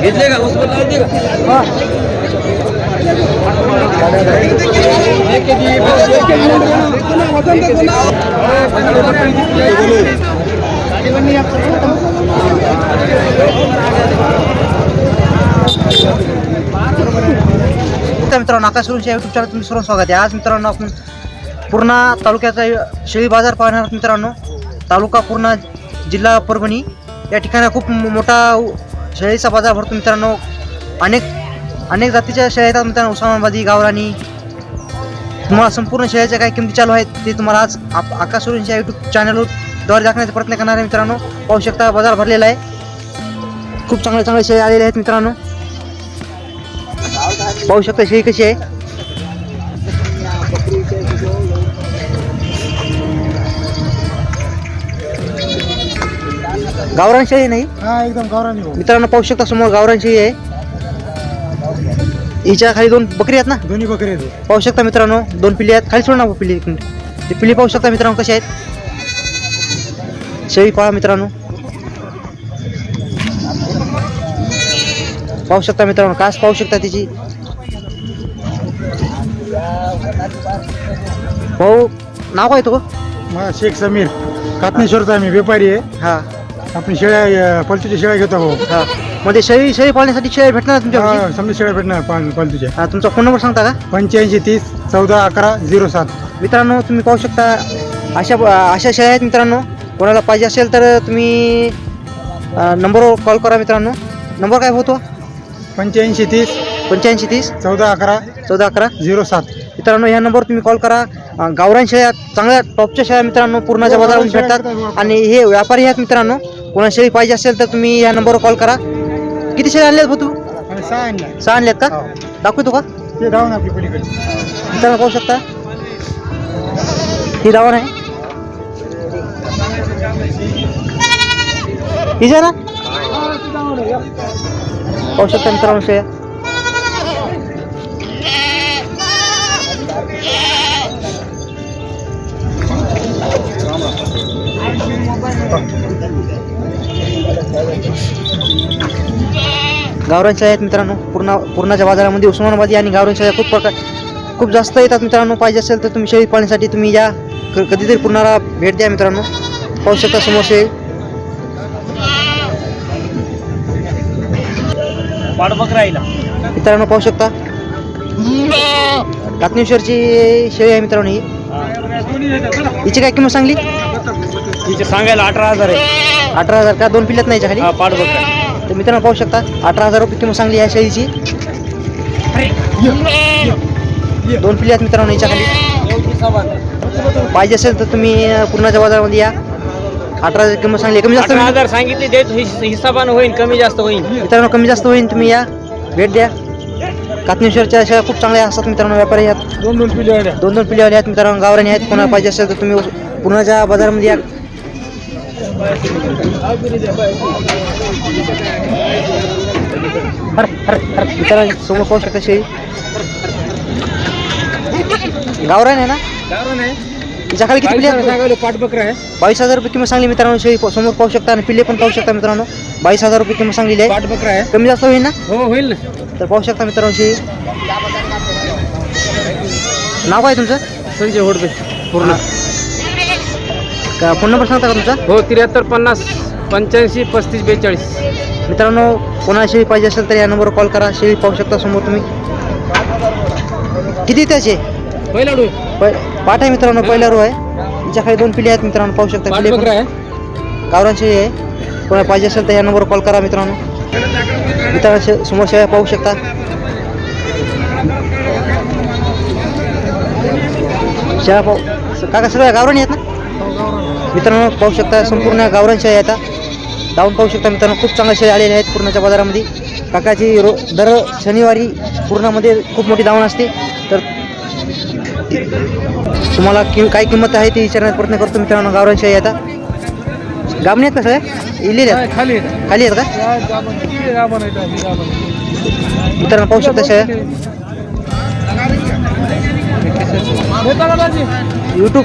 घेतले का उसको लावते का तर मित्रांनो आकाश सुरुंशी यूट्यूब चॅनल तुम्ही सर्व स्वागत आहे. आज मित्रांनो आपण पूर्णा तालुक्याचा शेळी बाजार पाहणार आहोत मित्रांनो. तालुका पूर्णा जिल्हा परभणी. या ठिकाणी खूप मोठा शेळीचा बाजार भरतो मित्रांनो. अनेक अनेक जातीच्या शेळ्या येतात मित्रांनो. उस्मानाबादी गावरानी. तुम्हाला संपूर्ण शेळ्याच्या काय किमती चालू आहेत ते तुम्हाला आज आप आकाश सुरुंशी यूट्यूब चॅनलद्वारे दाखवण्याचा प्रयत्न करणार आहे मित्रांनो. पाहू शकता बाजार भरलेला आहे. खूप चांगले चांगले शेळ्या आलेले आहेत मित्रांनो. पाहू शकता शेळी कशी आहे? गावरान शेळी नाही? हा एकदम गावरानी भाऊ मित्रांनो पाहू शकता समोर गावरान शेळी आहे. हिच्या खाली दोन बकरी आहेत ना? दोन्ही बकरी आहेत पाहू शकता मित्रांनो दोन पिल्ली आहेत. खाली सोड ना पिल्ली एक मिनिट. ते पिल्ली पाहू शकता मित्रांनो कशी आहेत? शेळी पहा मित्रांनो. पाहू शकता मित्रांनो कास पाहू शकता तिची. भाऊ नाव काय तो मला शेख समीर. कातनेश्वरचा आम्ही व्यापारी आहे. हा. आपण शेळ्या पलतूच्या शेळ्या घेतो भाऊ. हा. मध्ये शेळी शेळी पाळण्यासाठी शेळी भेटणार तुमच्या हा, समजा शेळ्या भेटणार पाल पलतूच्या. हा तुमचा फोन नंबर सांगता का? पंच्याऐंशी तीस चौदा अकरा झिरो सात. मित्रांनो तुम्ही पाहू शकता अशा अशा शेळ्या आहेत मित्रांनो. कोणाला पाहिजे असेल तर तुम्ही अ, नंबरवर कॉल करा मित्रांनो. नंबर काय होतो पंच्याऐंशी तीस पंच्याऐंशी तीस? चौदा अकरा. चौदा अकरा? झिरो सात. मित्रांनो ह्या नंबरवर तुम्ही कॉल करा. गावरान शेळ्या चांगल्या टॉपच्या शेळ्या मित्रांनो पूर्णाच्या बाजारामध्ये भेटतात. आणि हे व्यापारी आहेत मित्रांनो कोणा शेळी पाहिजे असेल तर तुम्ही या नंबरवर कॉल करा. किती शेळ्या आणल्यात भाऊ तू सहा आणल्या सहा आणल्यात का? हो. दाखवतो का? मित्रांनो पाहू शकता. ही धावण आहे. ही ना पाहू शकता मित्रांनो शेळ्या. गावरान शेळ्या आहेत मित्रांनो पूर्ण पूर्णाच्या बाजारामध्ये उस्मानाबादी आणि गावरान शेळ्या खूप प्रकार खूप जास्त येतात मित्रांनो पाहिजे असेल तर तुम्ही शेळी पाळण्यासाठी तुम्ही या. क- कधीतरी पूर्णाला भेट द्या मित्रांनो. पाहू शकता समोर शेळी. मित्रांनो पाहू शकता. कातनेश्वरची शेळी आहे मित्रांनो ही. हिची काय किंमत सांगली? तिचे सांगायला अठरा हजार आहे. अठरा हजार का? दोन पिल्ल्यात नाही याच्या हा खाली पाठ बघ. तर मित्रांनो पाहू शकता अठरा हजार रुपये किंमत सांगली या शेळीची दोन पिल्ले आहेत मित्रांनो याच्या खाली. पाहिजे असेल तर तुम्ही अं, पूर्णाच्या बाजारामध्ये या. अठरा हजार किंमत सांगली. कमी जास्त अठरा होईल. हजार सांगितले देत हिस- हिसाबानं होईल कमी जास्त होईल मित्रांनो कमी जास्त होईल तुम्ही या. भेट द्या. कातनेश्वरच्या अशा खूप चांगल्या असतात मित्रांनो व्यापारी आहेत. दोन दोन पिढ्या दोन दोन पिढ्यावाले आहेत मित्रांनो गावरानी आहेत. कोणाला पाहिजे असेल तर तुम्ही पूर्णाच्या बाजारामध्ये या. समोर पाहू शकता शेळी? गावरान आहे ना? तिच्या खाली किती पिल्ले आहेत? सांगायला पाठ बकरा आहे. बावीस हजार रुपये किंमत सांगली मित्रांनो शेळी समोर पाहू शकता आणि पिल्ले पण पाहू शकता मित्रांनो. बावीस हजार रुपये किंमत सांगलेली आहे. पाठ बकरा आहे. कमी जास्त होईल ना? हो होईल ना. तर पाहू शकता मित्रांनो शेळी. नाव काय तुमचं? संजय होडबे पूर्ण. का? फोन नंबर सांगता का तुमचा? हो त्र्याहत्तर पन्नास पंच्याऐंशी पस्तीस बेचाळीस. मित्रांनो कोणाला शेळी पाहिजे असेल तर या नंबरवर कॉल करा. शेळी पाहू शकता समोर तुम्ही. किती त्याचे? पहिला डू पै पाठ आहे मित्रांनो पहिला रो आहे. तिच्या खाली दोन पिढी आहेत मित्रांनो पाहू शकता. पिढी बकरा आहे. गावरान शेळी आहे. कोणाला पाहिजे असेल तर या नंबरवर कॉल करा मित्रांनो. मित्रांनो शे- समोर शेळ्या पाहू शकता. शेळ्या पाहू स- काका सगळ्या गावरानी आहेत ना? मित्रांनो पाहू शकता संपूर्ण गावरान शेळ्या आहेत हा. धावून पाहू शकता मित्रांनो खूप चांगल्या शेळ्या आलेल्या आहेत पूर्णाच्या बाजारामध्ये. काकाची रो दर शनिवारी पूर्णामध्ये खूप मोठी धावण असते. तर तुम्हाला कि काय किंमत आहे ते विचारण्याचा प्रयत्न करतो मित्रांनो गावरान शेळी आता गाबणी आहेत का सगळ्या? इलेले आहेत? खाली खाली आहेत का? मित्रांनो पाहू शकता शेळ्या. यूट्यूब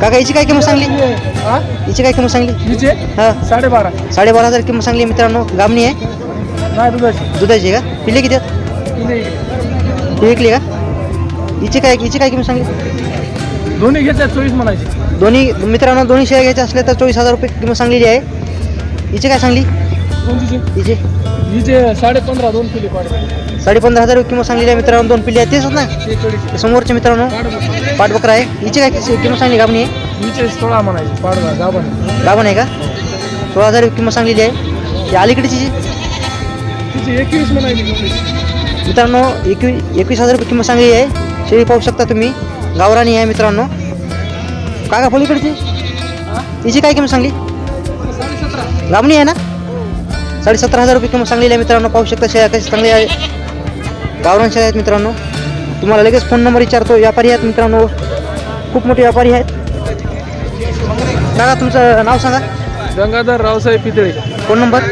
काका याची काय किंमत सांगली? याची काय किंमत सांगली? हाँ। साडेबारा. साडेबारा हज़ार किंमत सांगली मित्रांनो. गामणी आहे? दुधाची. दुधाची का? पिल्ले किती? विकली का? हिची काय हिची काय किंमत सांगली? दोन्ही घेतात चोवीस म्हणायची. दोन्ही मित्रांनो दोन्ही शेळ्या घ्यायच्या असल्या तर चोवीस हज़ार रुपये किंमत सांगलेली आहे. हिची काय सांगली? कोणतीची हिची हिचे साडे पंधरा दोन किलो पाडे साडेपंधरा हजार रुपये किंमत सांगलेली आहे मित्रांनो. दोन पिल्ले आहेत तेच ना शेहेचाळीस समोरचे मित्रांनो. पाठबकरा आहे. हिची काय किस- किंमत सांगली गाबणी आहे? हिचे सोळा म्हणायची. पाडवा गाभण. गाभण आहे का? सोळा हजार रुपये किंमत सांगलेली आहे. ही अलीकडची जी तिची एकवीस म्हणायची. मित्रांनो एकवीस एकवीस हजार रुपये किंमत सांगली आहे. शेळी पाहू शकता तुम्ही. गावरानी आहे मित्रांनो. काका पलीकडची? हिची काय किंमत सांगली? गामणी आहे ना? साडेसतरा हजार रुपये किंमत सांगलेली आहे मित्रांनो. पाहू शकता शेळ्या कशी चांगली आहे. गावरान शेळ्या आहेत मित्रांनो. तुम्हाला लगेच फोन नंबर विचारतो. व्यापारी आहेत मित्रांनो. खूप मोठे व्यापारी आहेत. काका तुमचं नाव सांगा. गंगाधर रावसाहेब पितळे. Phone number.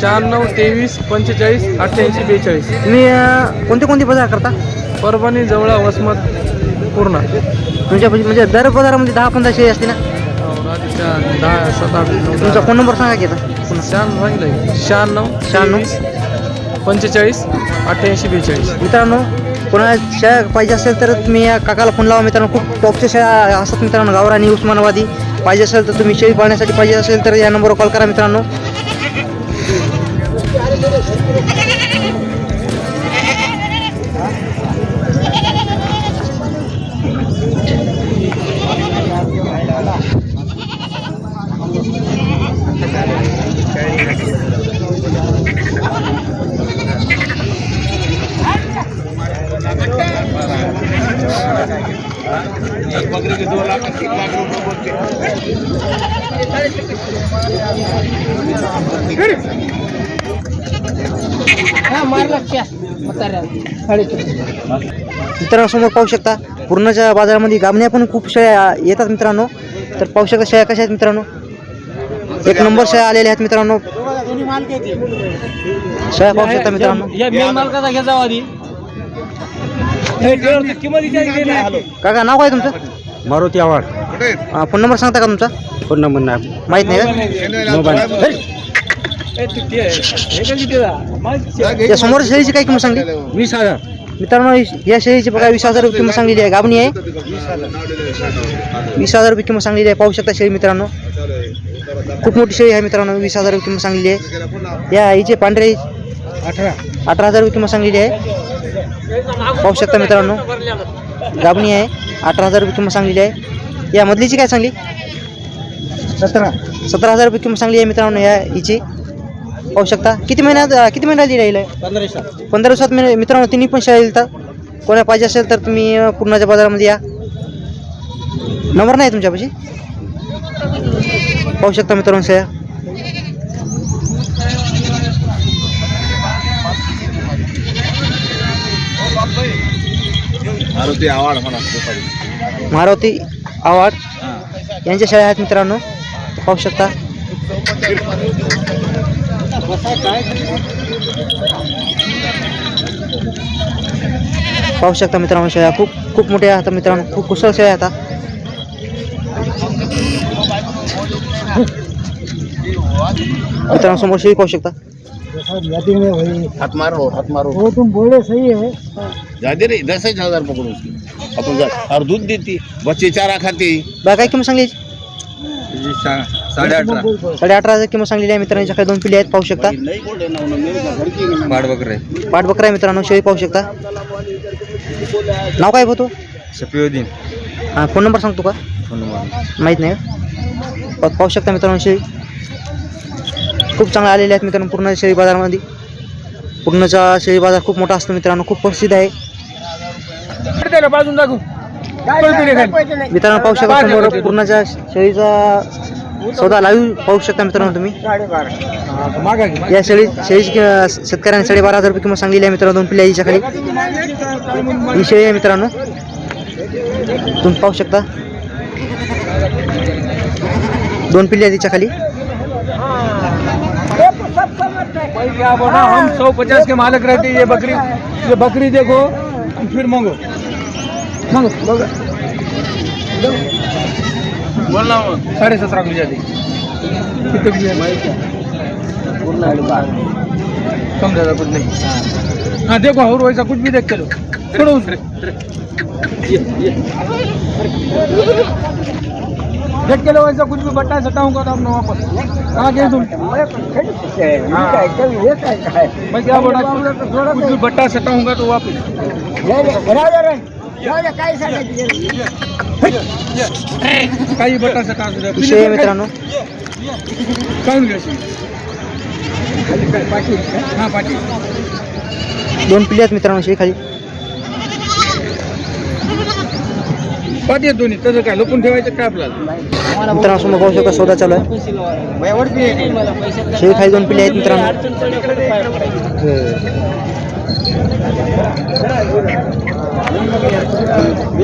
शहाण्णव तेवीस पंचेचाळीस अठ्ठ्याऐंशी बेचाळीस. तुम्ही अं, कोणते कोणते बाजार करता? परभणी जवळा वसमत पूर्ण. तुमच्या म्हणजे दर बाजारामध्ये दहा पंधरा शेळी असते ना? दहा सात आठ नऊ तुमचा. फोन नंबर सांगा की आता. पुन्हा शहाण्णव सांगितलंय शहाण्णव शहाण्णव. पंचेचाळीस अठ्ठ्याऐंशी बेचाळीस. मित्रांनो कोणाला शेळ्या पाहिजे असेल तर तुम्ही या काकाला फोन लावा. मित्रांनो खूप टॉपच्या शेळ्या असतात मित्रांनो. गावरानी उस्मानाबादी पाहिजे असेल तर तुम्ही शेळी पाळण्यासाठी पाहिजे असेल तर या नंबरवर कॉल करा मित्रांनो. मित्रांनो समोर पाहू शकता पूर्णच्या बाजारामध्ये गामण्या पण खूप शेळ्या येतात मित्रांनो. तर पाहू शकता शेळ्या कशा आहेत मित्रांनो? एक नंबर शेळ्या आलेल्या आहेत मित्रांनो. शेळ्या पाहू शकता मित्रांनो. काका नाव काय तुमचं? मारुती आव्हाड. हा, फोन नंबर सांगता का तुमचा? फोन नंबर नाही. माहीत नाही मोबाईल. का या समोर शेळीची काय किंमत सांगली? वीस हजार. मित्रांनो या शेळीची बघा वीस हजार रुपये किंमत सांगलेली आहे. गाबणी आहे. वीस हजार. रुपये किंमत सांगलेली आहे. पाहू शकता शेळी मित्रांनो. खूप मोठी शेळी आहे मित्रांनो. वीस हजार रुपये किंमत सांगलेली आहे. या हिचे पांढरे अठरा. अठरा हजार रुपये किंमत सांगलेली आहे. पाहू शकता मित्रांनो. गाबणी आहे. अठरा हजार रुपये किंमत सांगलेली आहे. या मधलीची काय सांगली? सतरा. सतरा हजार रुपये किंमत सांगली आहे मित्रांनो या हिची. पाहू शकता. किती महिन्यात किती महिन्यात दिली आहे? पंधरा सात. पंधरा दिवसात मी मित्रांनो तिन्ही पण शेळ्या येतात कोणा पाहिजे असेल तर तुम्ही पूर्णाच्या बाजारामध्ये या. नंबर नाही तुमच्यापाशी? पाहू शकता मित्रांनो मारुती आवाड म्हणा. मारुती आवाड यांच्या शेळ्या आहेत मित्रांनो. पाहू शकता. पाहू शकता मित्रांनो शेळ्या खूप खूप मोठ्या आहेत. मित्रांनो खूप कुशल शेळ्या आता. मित्रांनो समोर शेळी पाहू शकता. हाथ मारो हाथ मारो. हो तुम बोले सही है ज़्यादा नहीं दस हज़ार पकड़ो उसकी. जा और दूध देती. बच्चे चारा खाते. बघा काय किंमत सांगली? याची? साढ़े अठारह साडे अठरा हजार किंमत सांगलेली आहे मित्रांनो. याच्याकडे दोन पिढी आहेत पाहू शकता. पाड बकरे. पाठ बकरा आहे मित्रांनो शेळी पाहू शकता. नाव काय होतो शफीउद्दीन हां फोन नंबर सांगतो का? Phone number. माहीत नाही का? पा- पाहू शकता मित्रांनो शेळी. खूप चांगले आलेले आहेत मित्रांनो पूर्ण शेळी बाजारामध्ये. पूर्णचा शेळी बाजार खूप मोठा असतो मित्रांनो खूप प्रसिद्ध आहे. बाजून दाखवू. मित्रांनो पाहू शकता समोर पूर्णच्या शेळीचा सौदा लाईव्ह पाहू शकता मित्रांनो तुम्ही. या शेळी शेळीची कि- शेतकऱ्यांनी साडेबारा हजार रुपये किंमत सांगलेली आहे मित्रांनो दोन पिल्ल्या हिच्या खाली. ही शेळी आहे मित्रांनो. तुम्ही पाहू शकता. दोन पिल्ले तिच्या खाली. हम सौ पचास के मालिक रहते ये बकरी ये बकरी देखो. फिर मांगो. मांगो. बघा. बोल ना साढ़े सत्रह की जाती कितने की है कम ज़्यादा कुछ नहीं. हाँ. देखो और वैसा कुछ भी देख चलो छोड़ो उसमें देख के लो वैसा कुछ भी बट्टा सटाऊंगा तो आपने वापस। कहाँ गए तुम? मैं क्या बोला? कुछ भी बट्टा सटाऊंगा तो वापस। काही बट्टा सटा असू द्या. विषय मित्रांनो। काढून घ्या शिवी. हा पाठी दोन आहेत मित्रांनो खाली। पाठी आहेत दोन्ही. तसं काय लपून ठेवायचं काय आपल्याला? मित्रांनो समोर पाहू शकता सौदा चालू आहे. शेळी खाली दोन पिल्ले आहेत मित्रांनो.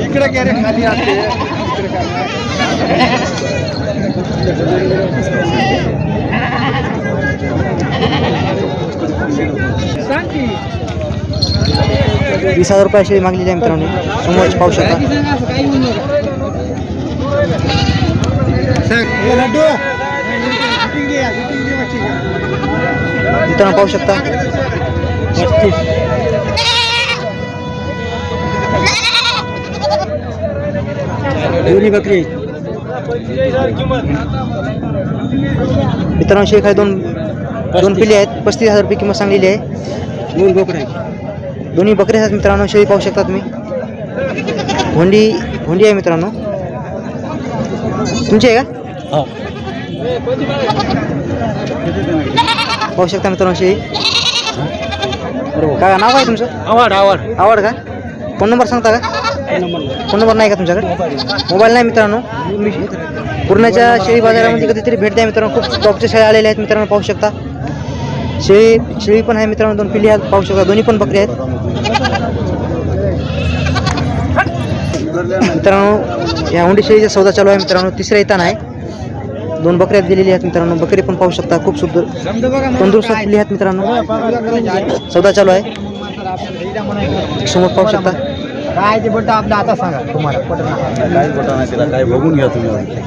इकडे खाली असते. सांग की. वीस हजार रुपये शेळी मागलेली आहे मित्रांनो. समोर पाहू शकता. मित्रांनो पाहू शकता. दोन्ही बकरी. मित्रांनो शेळी खाली दोन दोन पिल्ले आहेत. पस्तीस हजार रुपये किंमत सांगलेली आहे. दोन बोकडे दोन्ही बकरे आहेत मित्रांनो शेळी पाहू शकता तुम्ही. होंडी होंडी आहे मित्रांनो. तुमची आहे का? पाहू शकता मित्रांनो शेळी. काय नाव काय तुमचं? आवड आवड आवड का? फोन नंबर सांगता का? फोन नंबर नाही का तुमच्याकडे? मोबाईल नाही मित्रांनो. पूर्णाच्या शेळी बाजारामध्ये कधीतरी भेट द्या मित्रांनो. खूप टॉपच्या शेळ्या आलेल्या आहेत मित्रांनो पाहू शकता. शेळी शेळी पण आहे मित्रांनो दोन पिल्ली आहेत पाहू शकता दोन्ही पण बकरी आहेत. मित्रांनो या हुंडी शेळीचा सौदा चालू आहे मित्रांनो तिसऱ्या येताना आहे दोन बकऱ्या दिलेली आहेत मित्रांनो बकरी पण पाहू शकता खूप सुंदर तंदुरुस्त पिल्ली आहेत मित्रांनो. सौदा चालू आहे. समोर पाहू शकता. काय ते बोलतो आपलं आता सांगा तुम्हाला काय बघून घ्या तुम्ही.